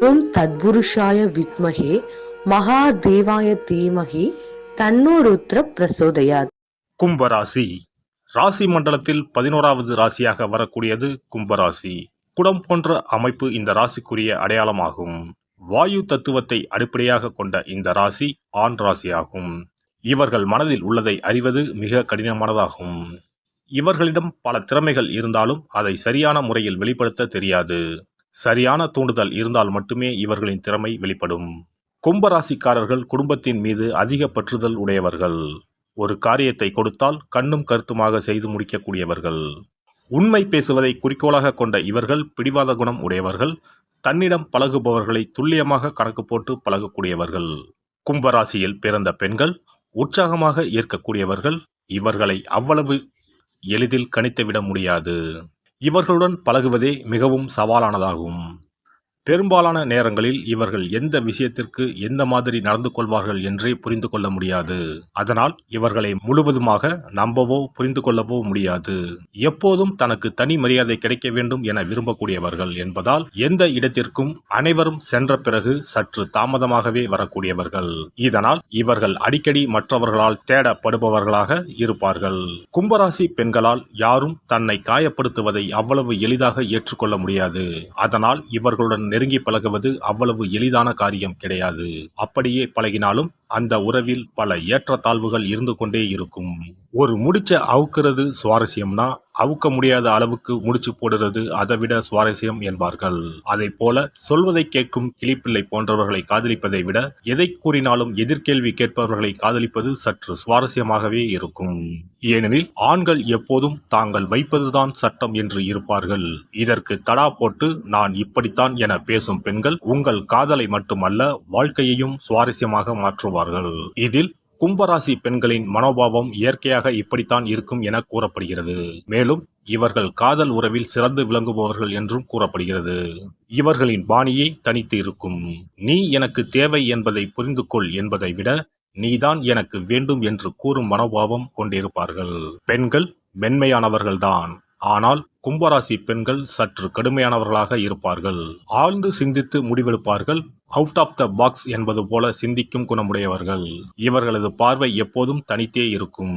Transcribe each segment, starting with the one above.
ஓம் தத்புருஷாய வித்மகே மகாதேவாய தீமகி தன்னோருத்ர பிரசோதயாத். கும்பராசி. ராசி மண்டலத்தில் பதினோராவது ராசியாக வரக்கூடியது கும்பராசி. குடம் போன்ற அமைப்பு இந்த ராசிக்குரிய அடையாளமாகும். வாயு தத்துவத்தை அடிப்படையாக கொண்ட இந்த ராசி ஆண் ராசியாகும். இவர்கள் மனதில் உள்ளதை அறிவது மிக கடினமானதாகும். இவர்களிடம் பல திறமைகள் இருந்தாலும் அதை சரியான முறையில் வெளிப்படுத்த தெரியாது. சரியான தூண்டுதல் இருந்தால் மட்டுமே இவர்களின் திறமை வெளிப்படும். கும்பராசிக்காரர்கள் குடும்பத்தின் மீது அதிக பற்றுதல் உடையவர்கள். ஒரு காரியத்தை கொடுத்தால் கண்ணும் கருத்துமாக செய்து முடிக்கக்கூடியவர்கள். உண்மை பேசுவதை குறிக்கோளாக கொண்ட இவர்கள் பிடிவாத குணம் உடையவர்கள். தன்னிடம் பழகுபவர்களை துல்லியமாக கணக்கு போட்டு பழகக்கூடியவர்கள். கும்பராசியில் பிறந்த பெண்கள் உற்சாகமாக ஏற்கக்கூடியவர்கள் இவர்களை அவ்வளவு எளிதில் கணித்துவிட முடியாது. இவர்களுடன் பழகுவதே மிகவும் சவாலானதாகும். பெரும்பாலான நேரங்களில் இவர்கள் எந்த விஷயத்திற்கு எந்த மாதிரி நடந்து கொள்வார்கள் என்றே புரிந்து கொள்ள முடியாது. அதனால் இவர்களை முழுவதுமாக நம்பவோ புரிந்து கொள்ளவோ முடியாது. எப்போதும் தனக்கு தனி மரியாதை கிடைக்க வேண்டும் என விரும்பக்கூடியவர்கள் என்பதால் எந்த இடத்திற்கும் அனைவரும் சென்ற பிறகு சற்று தாமதமாகவே வரக்கூடியவர்கள். இதனால் இவர்கள் அடிக்கடி மற்றவர்களால் தேடப்படுபவர்களாக இருப்பார்கள். கும்பராசி பெண்களால் யாரும் தன்னை காயப்படுத்துவதை அவ்வளவு எளிதாக ஏற்றுக்கொள்ள முடியாது. அதனால் இவர்களுடன் நெருங்கி பழகுவது அவ்வளவு எளிதான காரியம் கிடையாது. அப்படியே பழகினாலும் அந்த உறவில் பல ஏற்றத்தாழ்வுகள் இருந்து கொண்டே இருக்கும். ஒரு முடிச்ச அவுக்கிறது சுவாரஸ்யம்னா அவுக்க முடியாத அளவுக்கு முடிச்சு போடுறது அதை விட சுவாரஸ்யம் என்பார்கள். அதை போல சொல்வதை கேட்கும் கிளிப்பிள்ளை போன்றவர்களை காதலிப்பதை விட எதை கூறினாலும் எதிர்கேள்வி கேட்பவர்களை காதலிப்பது சற்று சுவாரஸ்யமாகவே இருக்கும். ஏனெனில் ஆண்கள் எப்போதும் தாங்கள் வைப்பதுதான் சட்டம் என்று இருப்பார்கள். இதற்கு தடா போட்டு நான் இப்படித்தான் என பேசும் பெண்கள் உங்கள் காதலை மட்டுமல்ல வாழ்க்கையையும் சுவாரஸ்யமாக மாற்றுவார்கள். இதில் கும்பராசி பெண்களின் மனோபாவம் இயற்கையாக இப்படித்தான் இருக்கும் என கூறப்படுகிறது. மேலும் இவர்கள் காதல் உறவில் சிறந்து விளங்குபவர்கள் என்றும் கூறப்படுகிறது. இவர்களின் பாணியை தனித்து இருக்கும். நீ எனக்கு தேவை என்பதை புரிந்து கொள் என்பதை விட நீதான் எனக்கு வேண்டும் என்று கூறும் மனோபாவம் கொண்டிருப்பார்கள். பெண்கள் மென்மையானவர்கள்தான். ஆனால் கும்பராசி பெண்கள் சற்று கடுமையானவர்களாக இருப்பார்கள். ஆழ்ந்து சிந்தித்து முடிவெடுப்பார்கள். அவுட் ஆஃப் த பாக்ஸ் என்பது போல சிந்திக்கும் குணமுடையவர்கள். இவர்களது பார்வை எப்போதும் தனித்தே இருக்கும்.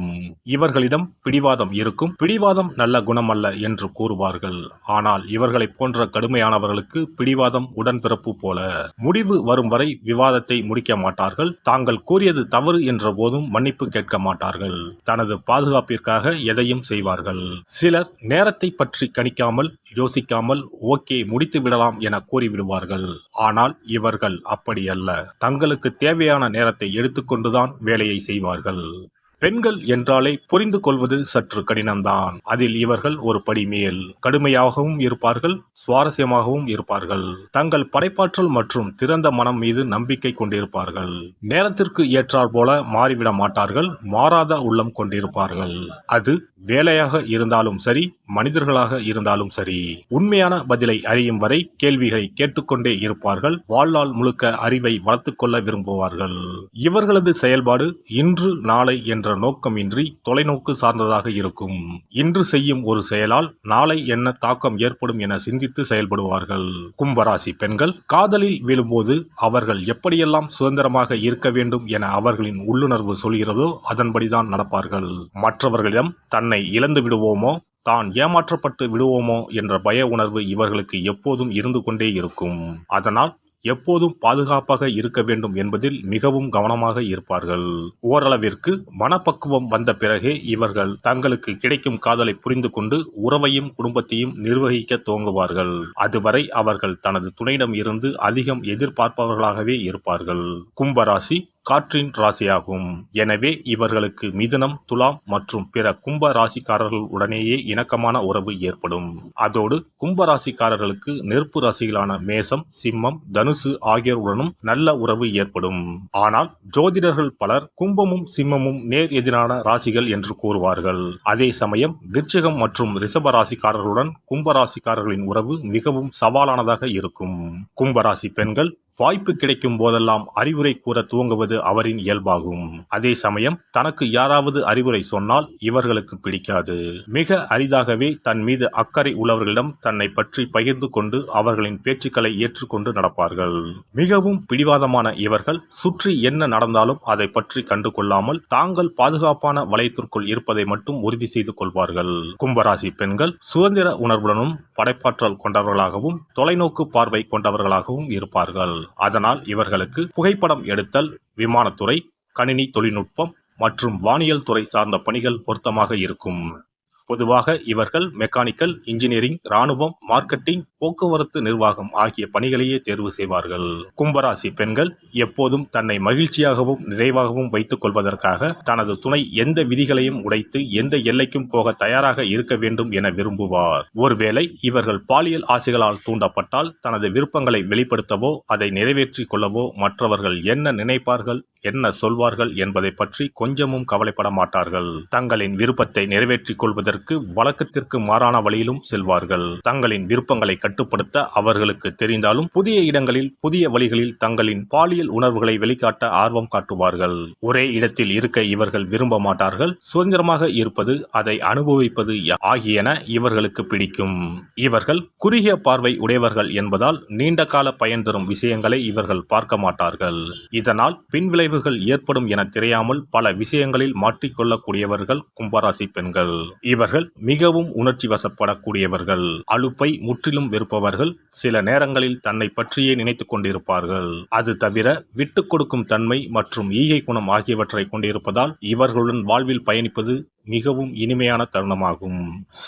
இவர்களிடம் பிடிவாதம் இருக்கும். பிடிவாதம் நல்ல குணமல்ல என்று கூறுவார்கள். ஆனால் இவர்களை போன்ற கடுமையானவர்களுக்கு பிடிவாதம் உடன்பிறப்பு போல. முடிவு வரும் வரை விவாதத்தை முடிக்க மாட்டார்கள். தாங்கள் கூறியது தவறு என்ற போதும் மன்னிப்பு கேட்க மாட்டார்கள். தனது பாதுகாப்பிற்காக எதையும் செய்வார்கள். சிலர் நேரத்தை பற்றி கணிக்காமல் யோசிக்காமல் ஓகே முடித்து விடலாம் என கூறிவிடுவார்கள். ஆனால் இவர்கள் அப்படி அல்ல. தங்களுக்கு தேவையான நேரத்தை எடுத்துக்கொண்டுதான் வேலையை செய்வார்கள். பெண்கள் என்றாலே புரிந்து கொள்வது சற்று கடினம்தான். அதில் இவர்கள் ஒரு படி மேல். கடுமையாகவும் இருப்பார்கள் சுவாரஸ்யமாகவும் இருப்பார்கள். தங்கள் படைப்பாற்றல் மற்றும் திறந்த மனம் மீது நம்பிக்கை கொண்டிருப்பார்கள். நேரத்திற்கு ஏற்றாற் போல மாறிவிட மாட்டார்கள் மாறாத உள்ளம் கொண்டிருப்பார்கள். அது வேலையாக இருந்தாலும் சரி மனிதர்களாக இருந்தாலும் சரி உண்மையான பதிலை அறியும் வரை கேள்விகளை கேட்டுக்கொண்டே இருப்பார்கள் வாழ்நாள் முழுக்க அறிவை வளர்த்துக் கொள்ள விரும்புவார்கள். இவர்களது செயல்பாடு இன்று நாளை என்ற நோக்கமின்றி தொலைநோக்கு சார்ந்ததாக இருக்கும். இன்று செய்யும் ஒரு செயலால் நாளை என்ன தாக்கம் ஏற்படும் என சிந்தித்து செயல்படுவார்கள். கும்பராசி பெண்கள் காதலில் விழும்போது அவர்கள் எப்படியெல்லாம் சுதந்திரமாக இருக்க வேண்டும் என அவர்களின் உள்ளுணர்வு சொல்கிறதோ அதன்படிதான் நடப்பார்கள். மற்றவர்களிடம் தன்னை இழந்து விடுவோமோ தான் ஏமாற்றப்பட்டு விடுவோமோ என்ற பய உணர்வு இவர்களுக்கு எப்போதும் இருந்து கொண்டே இருக்கும். அதனால் எப்போதும் பாதுகாப்பாக இருக்க வேண்டும் என்பதில் மிகவும் கவனமாக இருப்பார்கள். ஓரளவிற்கு மனப்பக்குவம் வந்த பிறகே இவர்கள் தங்களுக்கு கிடைக்கும் காதலை புரிந்து கொண்டு உறவையும் குடும்பத்தையும் நிர்வகிக்க துவங்குவார்கள். அதுவரை அவர்கள் தனது துணையிடம் இருந்து அதிகம் எதிர்பார்ப்பவர்களாகவே இருப்பார்கள். கும்பராசி காற்றின் ராசியாகும். எனவே இவர்களுக்கு மிதுனம் துலாம் மற்றும் பிற கும்ப ராசிக்காரர்கள் உடனேயே இணக்கமான உறவு ஏற்படும். அதோடு கும்ப ராசிக்காரர்களுக்கு நெருப்பு ராசிகளான மேசம் சிம்மம் தனுசு ஆகியோருடனும் நல்ல உறவு ஏற்படும். ஆனால் ஜோதிடர்கள் பலர் கும்பமும் சிம்மமும் நேர் எதிரான ராசிகள் என்று கூறுவார்கள். அதே சமயம் விருச்சிகம் மற்றும் ரிஷப ராசிக்காரர்களுடன் கும்ப ராசிக்காரர்களின் உறவு மிகவும் சவாலானதாக இருக்கும். கும்பராசி பெண்கள் வாய்ப்பு கிடைக்கும் போதெல்லாம் அறிவுரை கூற துவங்குவது அவரின் இயல்பாகும். அதே சமயம் தனக்கு யாராவது அறிவுரை சொன்னால் இவர்களுக்கு பிடிக்காது. மிக அரிதாகவே தன் மீது அக்கறை உள்ளவர்களிடம் தன்னை பற்றி பகிர்ந்து கொண்டு அவர்களின் பேச்சுக்களை ஏற்றுக்கொண்டு நடப்பார்கள். மிகவும் பிடிவாதமான இவர்கள் சுற்றி என்ன நடந்தாலும் அதை பற்றி கண்டு கொள்ளாமல் தாங்கள் பாதுகாப்பான வளையத்திற்குள் இருப்பதை மட்டும் உறுதி செய்து கொள்வார்கள். கும்பராசி பெண்கள் சுதந்திர உணர்வுடனும் படைப்பாற்றல் கொண்டவர்களாகவும் தொலைநோக்கு பார்வை கொண்டவர்களாகவும் இருப்பார்கள். அதனால் இவர்களுக்கு புகைப்படம் எடுத்தல் விமானத்துறை கணினி தொழில்நுட்பம் மற்றும் வானியல் துறை சார்ந்த பணிகள் பொருத்தமாக இருக்கும். பொதுவாக இவர்கள் மெக்கானிக்கல் இன்ஜினியரிங் ராணுவம் மார்க்கெட்டிங் போக்குவரத்து நிர்வாகம் ஆகிய பணிகளையே தேர்வு செய்வார்கள். கும்பராசி பெண்கள் எப்போதும் தன்னை மகிழ்ச்சியாகவும் நிறைவாகவும் வைத்துக் கொள்வதற்காக தனது துணை எந்த விதிகளையும் உடைத்து எந்த எல்லைக்கும் போக தயாராக இருக்க வேண்டும் என விரும்புவார். ஒருவேளை இவர்கள் பாலியல் ஆசைகளால் தூண்டப்பட்டால் தனது விருப்பங்களை வெளிப்படுத்தவோ அதை நிறைவேற்றிக் கொள்ளவோ மற்றவர்கள் என்ன நினைப்பார்கள் என்ன சொல்வார்கள் என்பதை பற்றி கொஞ்சமும் கவலைப்பட மாட்டார்கள். தங்களின் விருப்பத்தை நிறைவேற்றிக் கொள்வதற்கு வழக்கத்திற்கு மாறான வழியிலும் செல்வார்கள். தங்களின் விருப்பங்களை கட்டுப்படுத்த அவர்களுக்கு தெரிந்தாலும் புதிய இடங்களில் புதிய வழிகளில் தங்களின் பாலியல் உணர்வுகளை வெளிக்காட்ட ஆர்வம் காட்டுவார்கள். ஒரே இடத்தில் இருக்க இவர்கள் விரும்ப மாட்டார்கள். சுதந்திரமாக இருப்பது அதை அனுபவிப்பது ஆகியன இவர்களுக்கு பிடிக்கும். இவர்கள் குறுகிய பார்வை உடையவர்கள் என்பதால் நீண்ட கால பயன் தரும் விஷயங்களை இவர்கள் பார்க்க மாட்டார்கள். இதனால் பின்விளைவுகள் ஏற்படும் என தெரியாமல் பல விஷயங்களில் மாட்டிக்கொள்ளக்கூடியவர்கள் கும்பராசி பெண்கள். இவர் இவர்கள் மிகவும் உணர்ச்சி வசப்படக்கூடியவர்கள். அலுப்பை முற்றிலும் வெறுப்பவர்கள் சில நேரங்களில் தன்னை பற்றியே நினைத்துக் கொண்டிருப்பார்கள். அது தவிர விட்டுக் கொடுக்கும் தன்மை மற்றும் ஈகை குணம் ஆகியவற்றை கொண்டிருப்பதால் இவர்களுடன் வாழ்வில் பயணிப்பது மிகவும் இனிமையான தருணமாகும்.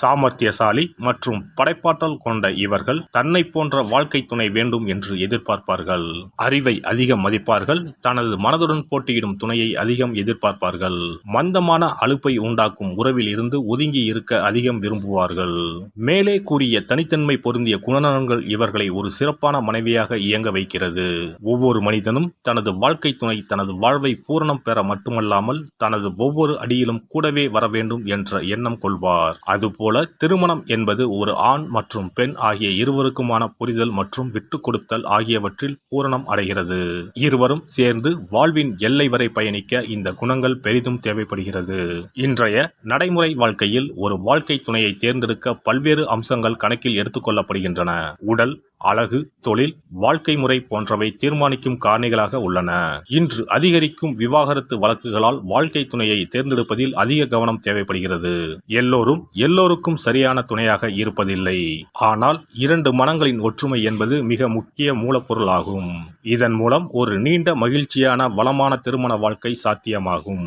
சாமர்த்தியசாலி மற்றும் படைப்பாற்றல் கொண்ட இவர்கள் தன்னை போன்ற வாழ்க்கை துணை வேண்டும் என்று எதிர்பார்ப்பார்கள். அறிவை அதிகம் மதிப்பார்கள். தனது மனதுடன் போட்டியிடும் துணையை அதிகம் எதிர்பார்ப்பார்கள். மந்தமான அலுப்பை உண்டாக்கும் உறவில் இருந்து ஒதுங்கி இருக்க அதிகம் விரும்புவார்கள். மேலே கூறிய தனித்தன்மை பொருந்திய குணநலன்கள் இவர்களை ஒரு சிறப்பான மனைவியாக இயங்க வைக்கிறது. ஒவ்வொரு மனிதனும் தனது வாழ்க்கை துணை தனது வாழ்வை பூரணம் பெற மட்டுமல்லாமல் தனது ஒவ்வொரு அடியிலும் கூடவே வர வர வேண்டும் என்ற எண்ணம் கொள்வார். அதுபோல திருமணம் என்பது ஒரு ஆண் மற்றும் பெண் ஆகிய இருவருக்குமான புரிதல் மற்றும் விட்டு கொடுத்தல் ஆகியவற்றில் பூரணம் அடைகிறது. இருவரும் சேர்ந்து வாழ்வின் எல்லை வரை பயணிக்க இந்த குணங்கள் பெரிதும் தேவைப்படுகிறது. இன்றைய நடைமுறை வாழ்க்கையில் ஒரு வாழ்க்கை துணையை தேர்ந்தெடுக்க பல்வேறு அம்சங்கள் கணக்கில் எடுத்துக்கொள்ளப்படுகின்றன உடல் அழகு தொழில் வாழ்க்கை முறை போன்றவை தீர்மானிக்கும் காரணிகளாக உள்ளன. இன்று அதிகரிக்கும் விவாகரத்து வழக்குகளால் வாழ்க்கை துணையை தேர்ந்தெடுப்பதில் அதிக கவனம் தேவைப்படுகிறது. எல்லோரும் எல்லோருக்கும் சரியான துணையாக இருப்பதில்லை. ஆனால் இரண்டு மனங்களின் ஒற்றுமை என்பது மிக முக்கிய மூலப்பொருளாகும். இதன் மூலம் ஒரு நீண்ட மகிழ்ச்சியான வளமான திருமண வாழ்க்கை சாத்தியமாகும்.